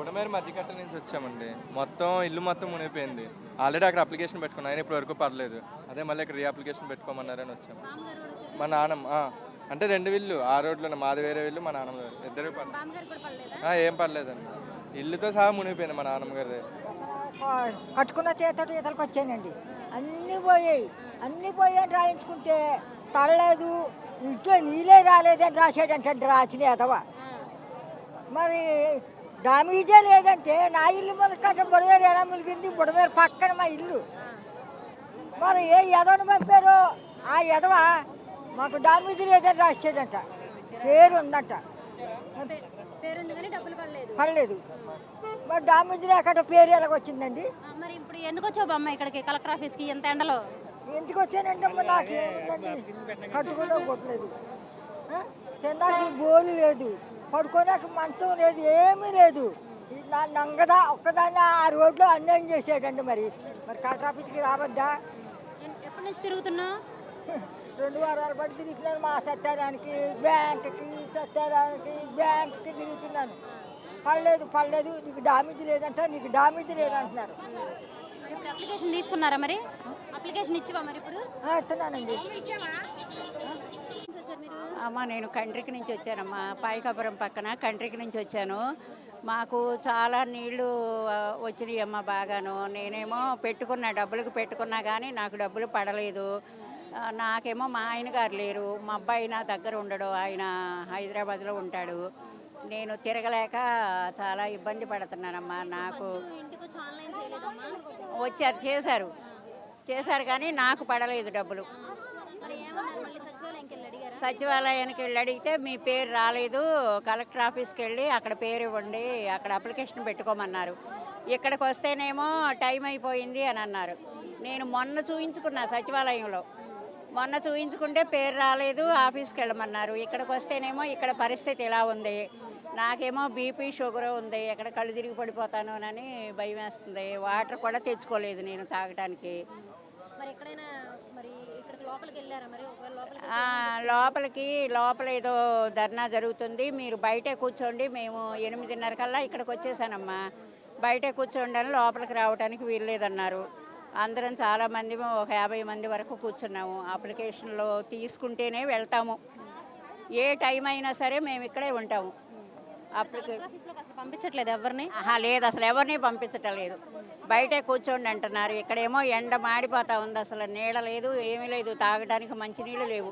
బుడమేరు మధ్యకట్ట నుంచి వచ్చామండి. మొత్తం ఇల్లు మొత్తం మునిగిపోయింది. ఆల్రెడీ అక్కడ అప్లికేషన్ పెట్టుకున్నాను ఆయన ఇప్పుడు వరకు పడలేదు అదే మళ్ళీ ఇక్కడ రీ అప్లికేషన్ పెట్టుకోమన్నారని వచ్చాము మా నాన్నమ్మ అంటే రెండు ఇల్లు ఆ రోడ్లోనే మాది వేరే ఇల్లు మా నాన్నమ్మ. ఇద్దరు ఆ, ఏం పర్లేదండి. ఇల్లుతో సహా మునిగిపోయింది మా నాన్నమ్మ గారిది. కట్టుకున్న చేతోటి ఈతలకు వచ్చానండి. అన్నీ పోయాయి. అన్నీ పోయాయి రాయించుకుంటే తడలేదు. ఇంట్లో నీళ్ళే రాలేదని రాసాడంటే రాసిన ఎదవ మరి డామేజే లేదంటే నా ఇల్లు మనకంటే బుడవేరు ఎలా ములిగింది బుడవేరు పక్కన మా ఇల్లు. మరి ఏ ఎదవని పంపారో? ఆ ఎదవ మాకు డామేజ్ లేదని రాసాడంట. పేరు ఉందంట పడలేదు. మరి డామేజ్ లేకుండా పేరు ఎలాగొచ్చిందండి? మరి ఇప్పుడు ఎందుకు వచ్చావు బామ్మ ఇక్కడికి కలెక్టర్ ఆఫీస్కి ఎంత ఎండలో? ఎందుకు వచ్చానంటే అమ్మ? నాకేముందండి? కట్టుకునే కొట్టలేదు? తిన్నాక బోలు లేదు. పడుకోనాక మంచం లేదు ఏమీ లేదు. నా నంగదా ఒక్కదాన్ని ఆ రోడ్లో అన్యాయం చేసాడండి మరి. మరి కలెక్టర్ ఆఫీస్కి రావద్దా? ఎప్పటి నుంచి తిరుగుతున్నావు? రెండు వారాలు బట్టి తిరుగుతున్నాను మా సత్యారానికి బ్యాంక్కి సత్యారానికి బ్యాంక్కి తిరుగుతున్నాను. పడలేదు పడలేదు నీకు డామేజ్ లేదంట నీకు డామేజ్ లేదంటున్నారు. అప్లికేషన్ తీసుకున్నారా మరి? అప్లికేషన్ ఇచ్చివా మరి ఇప్పుడు? ఆ, ఇస్తున్నానండి. అమ్మ నేను కంట్రికి నుంచి వచ్చానమ్మా. పాయకాపురం పక్కన కంట్రికి నుంచి వచ్చాను. మాకు చాలా నీళ్ళు వచ్చినాయి అమ్మ బాగాను. నేనేమో పెట్టుకున్నా డబ్బులకు పెట్టుకున్నా కానీ నాకు డబ్బులు పడలేదు. నాకేమో మా ఆయన గారు లేరు. మా అబ్బాయి నా దగ్గర ఉండడు. ఆయన హైదరాబాద్లో ఉంటాడు. నేను తిరగలేక చాలా ఇబ్బంది పడుతున్నానమ్మా. నాకు వచ్చారు చేశారు. చేశారు కానీ నాకు పడలేదు డబ్బులు. సచివాలయానికి వెళ్ళి అడిగితే మీ పేరు రాలేదు. కలెక్టర్ ఆఫీస్కి వెళ్ళి అక్కడ పేరు ఇవ్వండి అక్కడ అప్లికేషన్ పెట్టుకోమన్నారు. ఇక్కడికి వస్తేనేమో టైం అయిపోయింది అని అన్నారు. నేను మొన్న చూయించుకున్నా సచివాలయంలో. మొన్న చూయించుకుంటే పేరు రాలేదు ఆఫీస్కి వెళ్ళమన్నారు. ఇక్కడికి వస్తేనేమో ఇక్కడ పరిస్థితి ఎలా ఉంది? నాకేమో బీపీ షుగర్ ఉంది ఎక్కడ కళ్ళు తిరిగి పడిపోతాను అని భయం వేస్తుంది. వాటర్ కూడా తెచ్చుకోలేదు నేను తాగడానికి లోపలికి లోపల ఏదో ధర్నా జరుగుతుంది. మీరు బయటే కూర్చోండి మేము ఎనిమిదిన్నర కల్లా ఇక్కడికి వచ్చేసానమ్మా. బయటే కూర్చోండి అని లోపలికి రావడానికి వీల్లేదన్నారు. అందరం చాలామంది ఒక యాభై మంది వరకు కూర్చున్నాము. అప్లికేషన్లో తీసుకుంటేనే వెళ్తాము. ఏ టైం అయినా సరే మేము ఇక్కడే ఉంటాము. అసలు పంపించట్లేదు ఎవరిని? ఆహా లేదు అసలు ఎవరిని పంపించటం లేదు బయటే కూర్చోండి అంటున్నారు. ఇక్కడేమో ఎండ మాడిపోతా ఉంది అసలు నీడ లేదు ఏమీ లేదు. తాగడానికి మంచినీళ్ళు లేవు.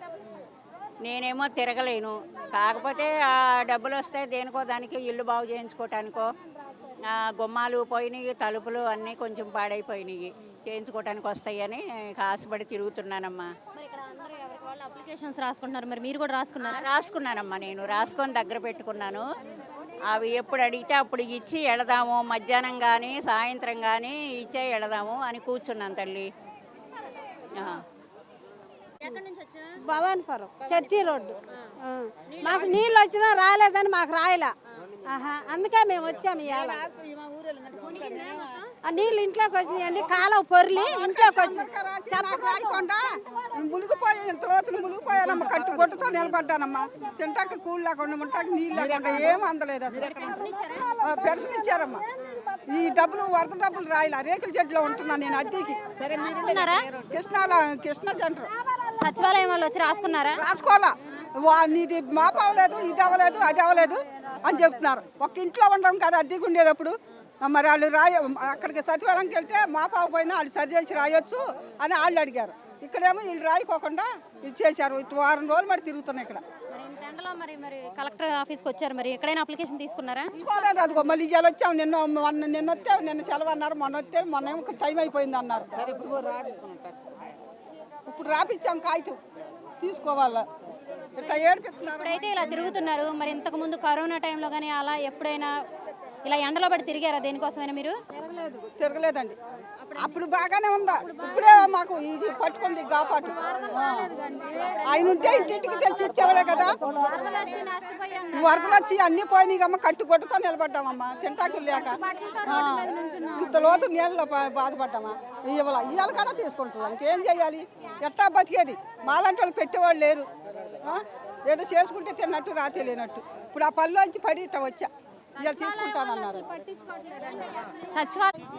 నేనేమో తిరగలేను. కాకపోతే ఆ డబ్బులు వస్తే దేనికో దానికి ఇల్లు బాగు చేయించుకోవటానికో గుమ్మాలు పోయినాయి తలుపులు అన్నీ కొంచెం పాడైపోయినాయి. చేయించుకోవటానికి వస్తాయని ఆశపడి తిరుగుతున్నానమ్మా. అప్లికేషన్స్ రాసుకుంటున్నారు. మరి మీరు కూడా రాసుకున్నారా? రాసుకున్నానమ్మా నేను. రాసుకొని దగ్గర పెట్టుకున్నాను. అవి ఎప్పుడు అడిగితే అప్పుడు ఇచ్చి ఎడదాము మధ్యాహ్నం కానీ సాయంత్రం కానీ ఇచ్చే ఎడదాము అని కూర్చున్నాను తల్లి. Bhavanipuram church road. మాకు నీళ్ళు వచ్చినా రాలేదని మాకు రాయలా. అందుకే మేము వచ్చాము ఇవాళ. ఆ నీళ్ళు ఇంట్లోకి వచ్చినాయండి కాలువ పొర్లి ఇంట్లోకి వచ్చి నాకు రాయకుండా మునిగిపోయాను తర్వాత మునిగిపోయానమ్మ కట్టు కొట్టుతో నిలబడ్డానమ్మా. తింటాక కూల్ లేకుండా ఉంటాక నీళ్ళు లేకుండా ఏం అందలేదు అసలు. ఆ, పెన్షన్ ఇచ్చారమ్మా. ఈ డబ్బులు వరద డబ్బులు రాయలే రేకుల చెట్టులో ఉంటున్నాను నేను అద్దెకి. కృష్ణాల కృష్ణ సెంటర్. సచివాలయం వాళ్ళు వచ్చి రాసుకున్నారా? రాసుకోవాలా. వా నీది మాపు అవ్వలేదు ఇది అవ్వలేదు అది అవ్వలేదు. అని చెప్తున్నారు. ఒక ఇంట్లో ఉండడం కదా అద్దెకి ఉండేటప్పుడు మరి వాళ్ళు రాయ అక్కడికి సచివాలయంకి వెళ్తే మాపు అవ్వకపోయినా వాళ్ళు సరి చేసి రాయొచ్చు అని వాళ్ళు అడిగారు. ఇక్కడేమో వీళ్ళు రాయకోకుండా ఇచ్చేసారు ఇటు వారం రోజులు మరి తిరుగుతున్నాయి ఇక్కడ. మరి మరి మరి కలెక్టర్ ఆఫీస్కి వచ్చారు మరి. ఎక్కడైనా అప్లికేషన్ తీసుకున్నారా? తీసుకోలేదు. అదిగో మళ్ళీ ఇవాళ వచ్చాం నిన్న మొన్న నిన్న వస్తే నిన్న సెలవు అన్నారు. మొన్న వస్తే మొన్న ఏమో టైం అయిపోయింది అన్నారు. ఇప్పుడు రాపిచ్చాం కాగితం. తీసుకోవాలా? ఇప్పుడైతే ఇలా తిరుగుతున్నారు. మరి ఇంతకు ముందు కరోనా టైంలో కానీ అలా ఎప్పుడైనా ఇలా ఎండలో పడి తిరిగారా దేనికోసమైనా మీరు? తిరగలేదండి. అప్పుడు బాగానే ఉందా? ఇప్పుడే మాకు ఇది పట్టుకుంది గాపాటు. ఆయన ఉంటే ఇంటింటికి తెచ్చి ఇచ్చేవాడే కదా. వరదలు వచ్చి అన్ని పోయినాయి అమ్మ కట్టు కొట్టుతో నిలబడ్డామమ్మా. తింటాకు లేక. ఇంత లోతు నీళ్ళలో బాధపడ్డామా? ఇవాళ ఇవాళ కూడా తీసుకుంటున్నాం. ఇంకేం చేయాలి? ఎట్టా బతికేది? మాలాంటి వాళ్ళు పెట్టేవాళ్ళు లేరు? ఏదో చేసుకుంటే తిన్నట్టు రాతే లేనట్టు. ఇప్పుడు ఆ పనిలోంచి పడి ఇట్ట వచ్చా. ఇవాళ తీసుకుంటానన్నారు. పట్టించుకోవట్లేదండి సచివాలయం. ఇప్పుడు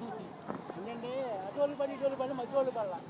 ఏమీ ఏంటంటే చెప్తామండి పని ఇటువంటి పని మధ్య వాళ్ళు పడాలి